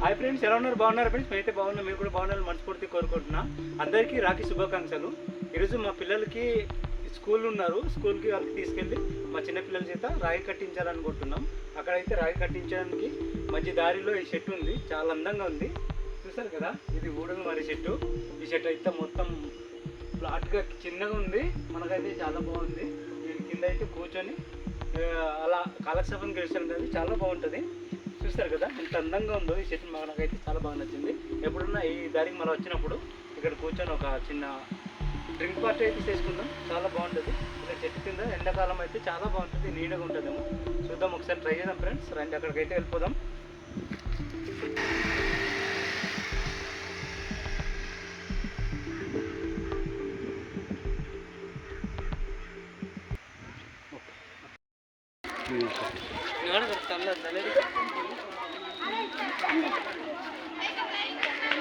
Hi friends ఎలా ఉన్నారు? బాగున్నారు ఫ్రెండ్స్? మేమైతే బాగున్నాం మీరు కూడా బాగున్నారు మనస్ఫూర్తి కోరుకుంటున్నా. అందరికీ రాఖీ శుభాకాంక్షలు ఈరోజు మా పిల్లలకి స్కూల్ ఉన్నారు. స్కూల్కి వాళ్ళకి తీసుకెళ్ళి మా చిన్న పిల్లల చేత రాయి కట్టించాలనుకుంటున్నాం. అక్కడైతే రాయి కట్టించడానికి మంచి దారిలో ఈ చెట్టు ఉంది. చాలా అందంగా ఉంది. చూసారు కదా? ఇది ఊడలు మరి చెట్టు ఈ చెట్టు అయితే మొత్తం ఫ్లాట్గా చిన్నగా ఉంది. మనకైతే చాలా బాగుంది. దీని కింద అయితే కూర్చొని అలా కాలక్షేపం ఉంటుంది చాలా బాగుంటుంది. చూస్తారు కదా? ఎంత అందంగా ఉందో ఈ చెట్టు మనకైతే చాలా బాగా నచ్చింది. ఎప్పుడన్నా ఈ దారికి మనం వచ్చినప్పుడు ఇక్కడ కూర్చొని ఒక చిన్న డ్రింక్ పార్టీ అయితే చేసుకుందాం. చాలా బాగుంటుంది. ఇక్కడ చెట్టు కింద ఎండాకాలం అయితే చాలా బాగుంటుంది. నీడగా ఉంటుందేమో. చూద్దాం ఒకసారి ట్రై చేద్దాం ఫ్రెండ్స్. రండి అక్కడికైతే వెళ్ళిపోదాం.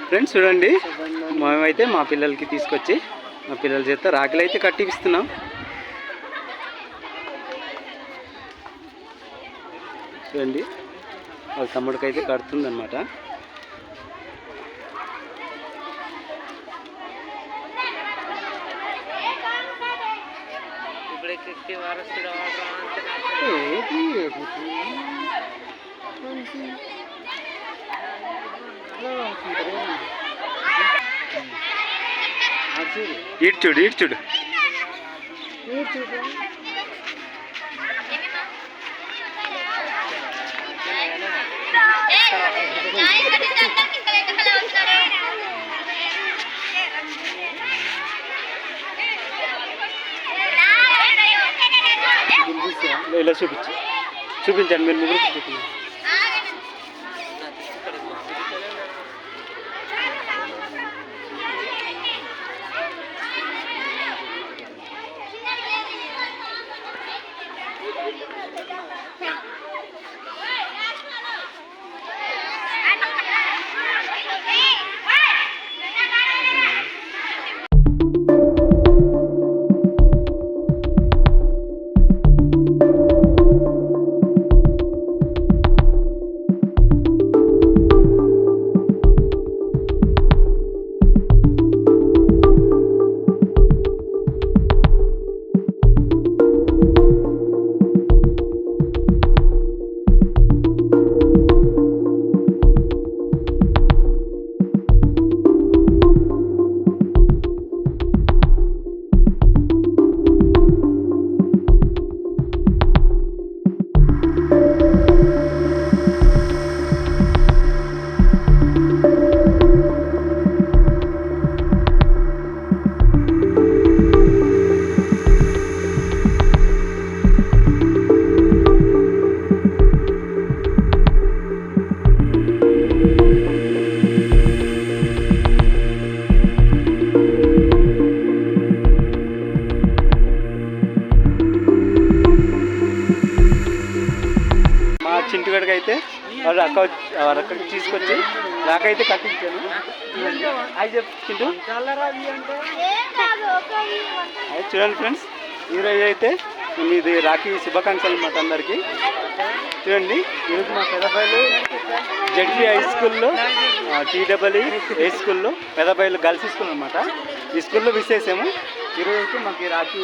ఫ్రెండ్స్ చూడండి. మేమైతే మా పిల్లలకి తీసుకొచ్చి మా పిల్లల చేత రాఖీలు అయితే కట్టిపిస్తున్నాం. చూడండి. వాళ్ళ తమ్ముడికి అయితే కడుతుంది అనమాట ఇటు చూడు ఇటు చూడు ఇలా చూపించు చూపించండి మీరు ముగ్గురు చూపించండి మా వాళ్ళు తీసుకొచ్చి నాకైతే కట్టించాను. అది చెప్పు చింటూ. చూడండి ఫ్రెండ్స్ ఈరోజు అయితే మీది రాఖీ శుభాకాంక్షలు అన్నమాట అందరికీ. చూడండి ఈరోజు మా పెదబాయిలు జడ్పీ హై స్కూల్లో టీడబ్ల్యూ హై స్కూల్లో పెదబాయిలు గర్ల్స్ స్కూల్ అనమాట ఈ స్కూల్లో విశేషము ఈరోజు అయితే మాకు ఈ రాఖీ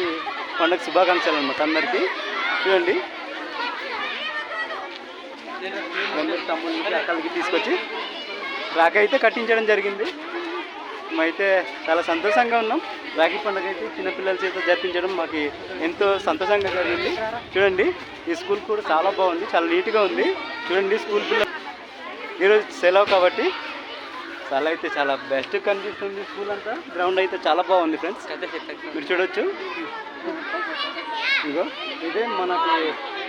పండుగ శుభాకాంక్షలు అనమాట అందరికీ. చూడండి అందరి తమ్ముళ్ళకి అక్కడికి తీసుకొచ్చి రాఖీ అయితే కట్టించడం జరిగింది. మేమైతే చాలా సంతోషంగా ఉన్నాం. రాఖీ పండుగ అయితే చిన్నపిల్లల చేత జరిపించడం మాకు ఎంతో సంతోషంగా జరిగింది. చూడండి ఈ స్కూల్ కూడా చాలా బాగుంది చాలా నీట్గా ఉంది. చూడండి స్కూల్ పిల్లలు ఈరోజు సెలవు కాబట్టి చాలా అయితే చాలా బెస్ట్ కనిపిస్తుంది స్కూల్ అంతా. గ్రౌండ్ అయితే చాలా బాగుంది ఫ్రెండ్స్. మీరు చూడొచ్చు. ఇగో ఇదే మనకి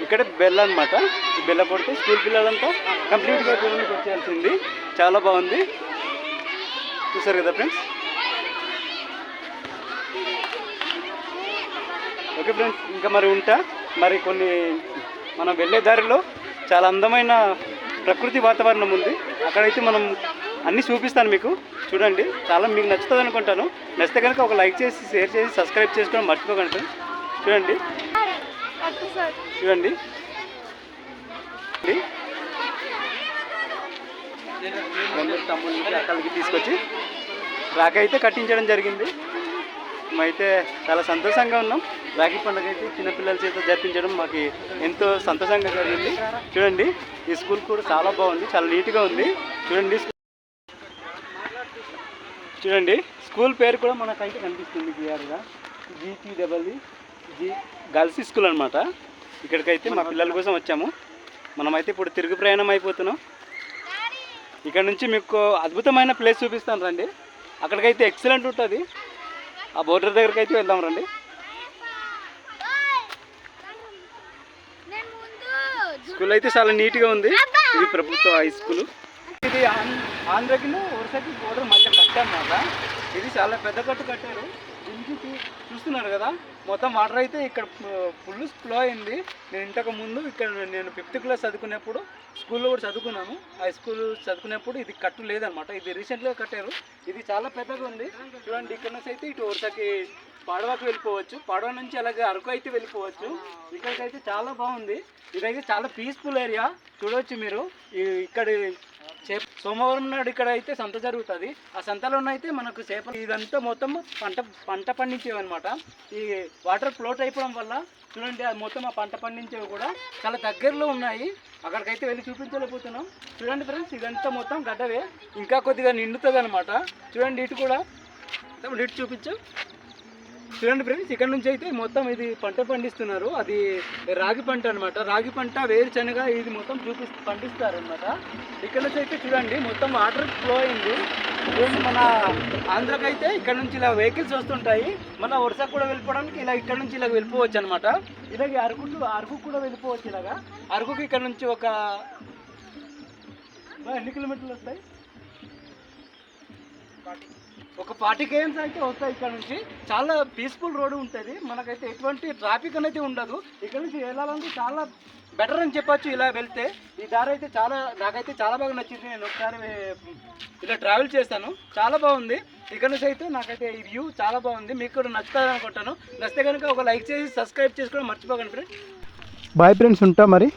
ఇక్కడే బెల్ అనమాట ఈ బెల్ల కొడితే స్కూల్ పిల్లలంతా కంప్లీట్గా పిల్లలకి వచ్చేయాల్సింది. చాలా బాగుంది. చూసారు కదా ఫ్రెండ్స్? ఓకే ఫ్రెండ్స్ ఇంకా మరి ఉంటా. మరి కొన్ని మనం వెళ్ళే దారిలో చాలా అందమైన ప్రకృతి వాతావరణం ఉంది. అక్కడైతే మనం అన్నీ చూపిస్తాను మీకు. చూడండి చాలా మీకు నచ్చుతుంది అనుకుంటాను. నచ్చితే కనుక ఒక లైక్ చేసి షేర్ చేసి సబ్స్క్రైబ్ చేసుకోవడం మర్చిపోకండి చూడండి. చూడండి. అక్కడికి తీసుకొచ్చి రాఖీ అయితే కట్టించడం జరిగింది. మేమైతే చాలా సంతోషంగా ఉన్నాం. రాఖీ పండుగ అయితే చిన్నపిల్లల చేత జరిపించడం మాకు ఎంతో సంతోషంగా జరిగింది. చూడండి ఈ స్కూల్ కూడా చాలా బాగుంది చాలా నీట్గా ఉంది. చూడండి చూడండి స్కూల్ పేరు కూడా మనకైతే కనిపిస్తుంది క్లియర్గా జీటీడబ్ల్యూ ఇది గర్ల్స్ స్కూల్ అనమాట ఇక్కడికైతే మా పిల్లల కోసం వచ్చాము. మనమైతే ఇప్పుడు తిరుగు ప్రయాణం అయిపోతున్నాం. ఇక్కడ నుంచి మీకు అద్భుతమైన ప్లేస్ చూపిస్తాను రండి. అక్కడికైతే ఎక్సలెంట్ ఉంటుంది. ఆ బోర్డర్ దగ్గరికి అయితే వెళ్దాం రండి. స్కూల్ అయితే చాలా నీట్గా ఉంది. ఇది ప్రభుత్వ హై స్కూల్. ఇది ఆం- ఆంధ్రకి వరుసకి బోర్డర్ మధ్య కట్టారన్నమాట. ఇది చాలా పెద్ద కట్టు కట్టారు. దీనికి చూస్తున్నారు కదా? మొత్తం వాటర్ అయితే ఇక్కడ ఫుల్ ఫ్లో అయింది. నేను ఇంతకు ముందు ఇక్కడ నేను ఫిఫ్త్ క్లాస్ చదువుకునేప్పుడు స్కూల్లో కూడా చదువుకున్నాను. హై స్కూల్ చదువుకునేప్పుడు ఇది కట్టు లేదనమాట ఇది రీసెంట్గా కట్టారు. ఇది చాలా పెద్దగా ఉంది. చూడండి ఇక్కడ నుంచి అయితే ఇటు వరుసకి పాడవకు వెళ్ళిపోవచ్చు. పాడవ నుంచి అలాగే అరకు అయితే వెళ్ళిపోవచ్చు. ఇక్కడికైతే చాలా బాగుంది. ఇదైతే చాలా పీస్ఫుల్ ఏరియా చూడవచ్చు మీరు. ఈ- ఇక్కడ చేప సోమవారం నాడు ఇక్కడ అయితే సంత జరుగుతుంది. ఆ సంతలోనైతే మనకు చేప ఇదంతా మొత్తం పంట పంట పండించేవి అనమాట ఈ వాటర్ ఫ్లోట్ అయిపోవడం వల్ల చూడండి అది మొత్తం ఆ పంట పండించేవి కూడా చాలా దగ్గరలో ఉన్నాయి. అక్కడికైతే వెళ్ళి చూపించలేకపోతున్నాం. చూడండి ఫ్రెండ్స్ ఇదంతా మొత్తం గడ్డవే. ఇంకా కొద్దిగా నిండుతుంది అనమాట చూడండి ఇటు కూడా. మొత్తం ఇటు చూపించు. చూడండి ఫ్రెండ్స్ ఇక్కడ నుంచి అయితే మొత్తం ఇది పంట పండిస్తున్నారు. అది రాగి పంట అనమాట రాగి పంట వేరుశనగ ఇది మొత్తం చూపి పండిస్తారు అనమాట ఇక్కడ నుంచి అయితే చూడండి మొత్తం వాటర్ ఫ్లో అయింది. చూడండి మన ఆంధ్రాకి అయితే ఇక్కడ నుంచి ఇలా వెహికల్స్ వస్తుంటాయి. మన వరుసకు కూడా వెళ్ళిపోవడానికి ఇలా ఇక్కడ నుంచి ఇలా వెళ్ళిపోవచ్చు అనమాట ఇలాగే అరకు అరకు కూడా వెళ్ళిపోవచ్చు ఇలాగా. అరకుకి ఇక్కడ నుంచి ఒక ఎన్ని కిలోమీటర్లు వస్తాయి? ఒక ఫార్టీ కేఎమ్స్ అయితే వస్తాయి ఇక్కడ నుంచి. చాలా పీస్ఫుల్ రోడ్ ఉంటుంది. మనకైతే ఎటువంటి ట్రాఫిక్ అనేది ఉండదు. ఇక్కడ నుంచి వెళ్ళాలంటే చాలా బెటర్ అని చెప్పొచ్చు ఇలా వెళ్తే. ఈ దారి అయితే చాలా నాకైతే చాలా బాగా నచ్చింది. నేను ఒకసారి ఇలా ట్రావెల్ చేస్తాను చాలా బాగుంది. ఇక్కడ నుంచి అయితే నాకైతే ఈ వ్యూ చాలా బాగుంది. మీకు కూడా నచ్చుతుంది అనుకుంటాను. నచ్చితే కనుక ఒక లైక్ చేసి సబ్స్క్రైబ్ చేసుకోవడం మర్చిపోకండి ఫ్రెండ్స్ బాయ్ ఫ్రెండ్స్ ఉంటా మరి?